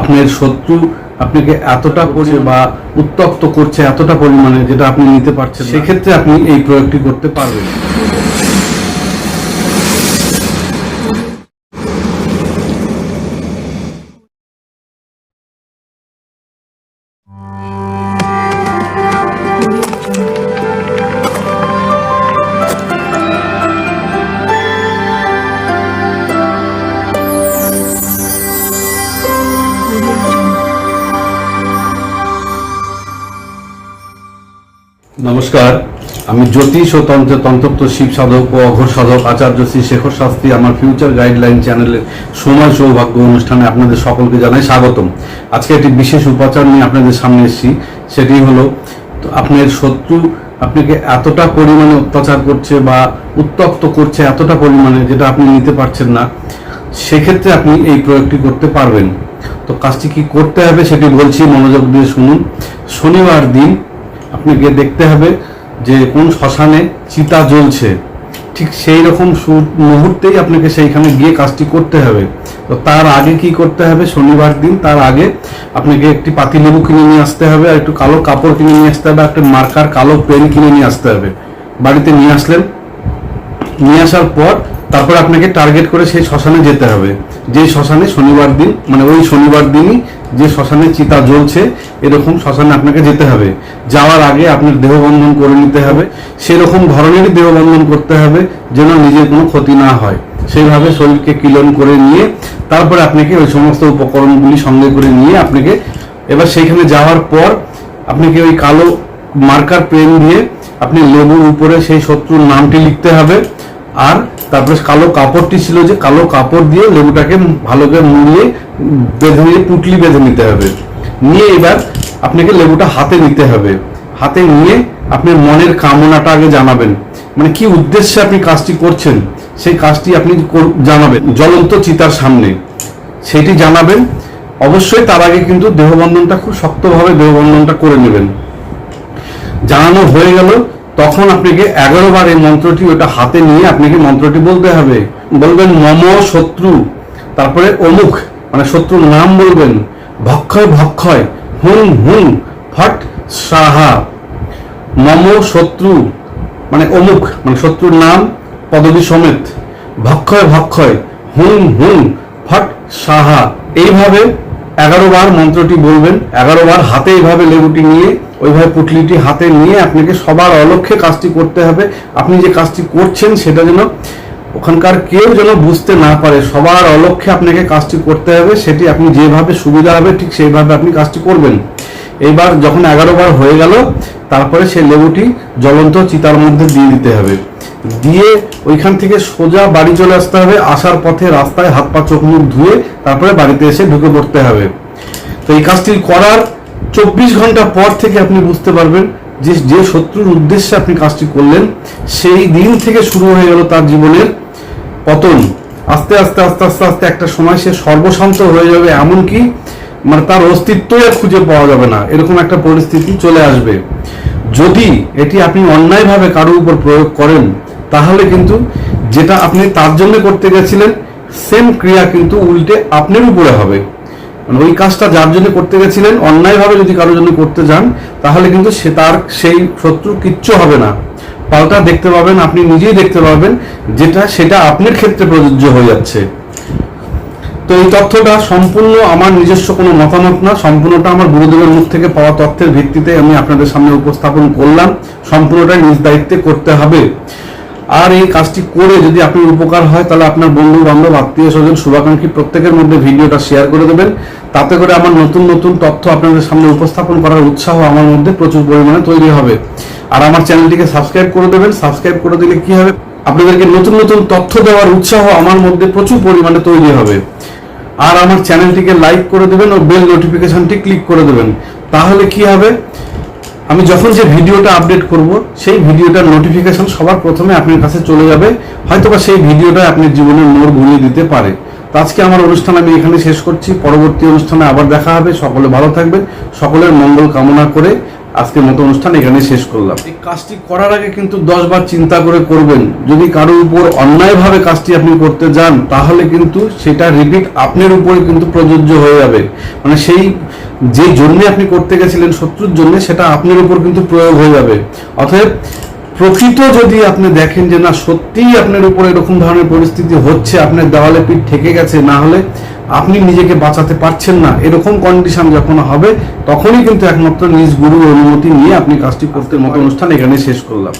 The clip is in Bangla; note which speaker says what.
Speaker 1: আপনার শত্রু আপনাকে এতটা পরিমাণে বা উত্তপ্ত করছে, এতটা পরিমাণে যেটা আপনি নিতে পারছেন সেক্ষেত্রে আপনি এই প্রয়োগটি করতে পারবেন। নমস্কার। আমি জ্যোতিষ ও তন্ত্র তন্ত্রত্ব শিব সাধক ও অঘোর সাধক আচার্য শ্রী শেখর শাস্ত্রী আমার ফিউচার গাইডলাইন চ্যানেলের সময় সৌভাগ্য অনুষ্ঠানে আপনাদের সকলকে জানাই স্বাগতম। আজকে একটি বিশেষ উপাচার নিয়ে আপনাদের সামনে এসেছি, সেটি হলো, আপনার শত্রু আপনাকে এতটা পরিমাণে অত্যাচার করছে বা উত্তপ্ত করছে এতটা পরিমাণে যেটা আপনি নিতে পারছেন না, সেক্ষেত্রে আপনি এই প্রয়োগটি করতে পারবেন। তো কাজটি কি করতে হবে সেটি বলছি, মনোযোগ দিয়ে শুনুন। শনিবার দিন আপনাকে দেখতে হবে যে কোন শ্মশানে চিতা জ্বলছে। ঠিক সেই রকম মুহূর্তেই আপনাকে সেইখানে গিয়ে কাজটি করতে হবে। তো তার আগে কি করতে হবে? শনিবার দিন তার আগে আপনাকে একটি পাতিলেবু কিনে নিয়ে আসতে হবে আর একটু কালো কাপড় কিনে নিয়ে আসতে হবে একটা মার্কার কালো পেন কিনে নিয়ে আসতে হবে। বাড়িতে নিয়ে আসলেন। নিয়ে আসার পর তারপর আপনাকে টার্গেট করে সেই শ্মশানে যেতে হবে। যে শ্মশানে শনিবার দিন মানে ওই শনিবার দিনই যে শ্মশানে চিতা জ্বলছে এরকম শ্মশানে আপনাকে যেতে হবে। যাওয়ার আগে আপনার দেহবন্ধন করে নিতে হবে। সেরকম ধরনেরই দেহবন্ধন করতে হবে যেন নিজের কোনো ক্ষতি না হয়। সেইভাবে শরীরকে কিলন করে নিয়ে তারপরে আপনাকে ওই সমস্ত উপকরণগুলি সঙ্গে করে নিয়ে আপনাকে এবার সেইখানে যাওয়ার পর আপনাকে ওই কালো মার্কার পেন দিয়ে আপনি লেবুর উপরে সেই শত্রুর নামটি লিখতে হবে। আর তারপরে কালো কাপড়টি ছিল যে কালো কাপড় দিয়ে লেবুটাকে ভালো করে মুড়িয়ে বেঁধে নিয়ে পুটলি বেঁধে নিতে হবে। নিয়ে এবার আপনাকে লেবুটা হাতে নিতে হবে। হাতে নিয়ে আপনি মনের কামনাটা আগে জানাবেন। মানে কি উদ্দেশ্যে আপনি কাজটি করছেন, সেই কাজটি আপনি জানাবেন। জ্বলন্ত চিতার সামনে। সেটি জানাবেন। অবশ্যই তার আগে কিন্তু দেহবন্ধনটা খুব শক্তভাবে দেহবন্ধনটা করে নেবেন। জানানো হয়ে গেল, তখন আপনাকে এগারো বার এই মন্ত্রটি ওটা হাতে নিয়ে আপনাকে মন্ত্রটি বলতে হবে। বলবেন, মম শত্রু। তারপরে অমুক মানে শত্রুর নাম বলবেন। ভক্ষয় ভক্ষয় হুম হুম ফট সাহা মম শত্রু মানে অমুক মানে শত্রুর নাম, পদবী সমেত। ভক্ষয় ভক্ষয় হুম হুম ফট সাহা এইভাবে এগারো বার মন্ত্রটি বলবেন, এগারো বার হাতে এইভাবে লেবুটি নিয়ে, ওইভাবে পুটলিটি হাতে নিয়ে আপনাকে সবার অলক্ষ্যে কাজটি করতে হবে। আপনি যে কাজটি করছেন সেটা যেন ওখানকার কেউ যেন বুঝতে না পারে, সবার অলক্ষ্যে আপনাকে কাজটি করতে হবে, সেটি আপনি যেভাবে সুবিধা হবে ঠিক সেইভাবে আপনি কাজটি করবেন। এইবার যখন এগারো বার হয়ে গেল, তারপরে সেই লেবুটি জ্বলন্ত চিতার মধ্যে দিয়ে দিতে হবে। দিয়ে ওইখান থেকে সোজা বাড়ি চলে আসতে হবে, আসার পথে রাস্তায় হাত পা, চোখ মুখ ধুয়ে তারপরে বাড়িতে এসে ঢুকে পড়তে হবে। তো এই কাজটি করার চব্বিশ ঘণ্টা পর থেকে আপনি বুঝতে পারবেন যে যে শত্রুর উদ্দেশ্যে আপনি কাজটি করলেন, সেই দিন থেকে শুরু হয়ে গেল তার জীবনের পতন। আস্তে আস্তে আস্তে আস্তে আস্তে একটা সময় সে সর্বশান্ত হয়ে যাবে, এমনকি মানে তার অস্তিত্বই আর খুঁজে পাওয়া যাবে না। এরকম একটা পরিস্থিতি চলে আসবে। যদি এটি আপনি অন্যায়ভাবে কারোর উপর প্রয়োগ করেন, তাহলে কিন্তু যেটা আপনি তার জন্য করতে গেছিলেন সেম ক্রিয়া কিন্তু উল্টে আপনার উপরে হবে। মানে ওই কাজটা যার জন্য করতে গেছিলেন, অন্যায়ভাবে যদি কারোর জন্য করতে যান, তাহলে কিন্তু সে তার, সেই শত্রু কিচ্ছু হবে না। পাল্টা দেখতে পাবেন, আপনি নিজেই দেখতে পাবেন যেটা, সেটা আপনার ক্ষেত্রে প্রযোজ্য হয়ে যাচ্ছে। তো এই তথ্যটা সম্পূর্ণ আমার নিজস্ব কোনো মতামত না, সম্পূর্ণটা আমার গুরুদেবের মুখ থেকে পাওয়া তথ্যের ভিত্তিতে আমি আপনাদের সামনে উপস্থাপন করলাম। সম্পূর্ণটাই নিজ দায়িত্বে করতে হবে। আর এই কাজটি করে যদি আপনার উপকার হয়, তাহলে আপনার বন্ধু বান্ধব আত্মীয় স্বজন, শুভাকাঙ্ক্ষী প্রত্যেকের মধ্যে ভিডিওটা শেয়ার করে দেবেন। তাতে করে আমার নতুন নতুন তথ্য আপনাদের সামনে উপস্থাপন করার উৎসাহ আমার মধ্যে প্রচুর পরিমাণে তৈরি হবে। আর আমার চ্যানেলটিকে সাবস্ক্রাইব করে দেবেন। সাবস্ক্রাইব করে দিলে কি হবে? আপনাদেরকে নতুন নতুন তথ্য দেওয়ার উৎসাহ আমার মধ্যে প্রচুর পরিমাণে তৈরি হবে। আর আমার চ্যানেলটিকে লাইক করে দেবেন ও বেল নোটিফিকেশনটি ক্লিক করে দেবেন। তাহলে কি হবে? আমি যখন যে ভিডিওটা আপডেট করব, সেই ভিডিওটার নোটিফিকেশন সবার প্রথমে আপনার কাছে চলে যাবে। হয়তোবা সেই ভিডিওটা আপনার জীবনের মোড় ঘুরিয়ে দিতে পারে। তো আজকে আমার অনুষ্ঠান আমি এখানে শেষ করছি। পরবর্তী অনুষ্ঠানে আবার দেখা হবে। সকলে ভালো থাকবেন। সকলের মঙ্গল কামনা করে আজকের মতো অনুষ্ঠান এখানে শেষ করলাম। এই কাজটি করার আগে কিন্তু দশবার চিন্তা করে করবেন। যদি কারোর উপর অন্যায়ভাবে কাজটি আপনি করতে যান, তাহলে কিন্তু সেটা রিপিট আপনার উপরে কিন্তু প্রযোজ্য হয়ে যাবে। মানে সেই যে জন্যে আপনি করতে গেছিলেন, শত্রুর জন্য সেটা আপনার উপর কিন্তু প্রয়োগ হয়ে যাবে। অতএব প্রকৃত যদি আপনি দেখেন যে না সত্যিই আপনার উপরে এরকম ধরনের পরিস্থিতি হচ্ছে আপনার দেওয়ালে পিঠ ঠেকে গেছে না হলে আপনি নিজেকে বাঁচাতে পারছেন না। এরকম কন্ডিশন যখন হবে তখনই কিন্তু একমাত্র নিজ গুরুর অনুমতি নিয়ে আপনি কাজটি করতে মতো অনুষ্ঠান এখানে শেষ করলাম।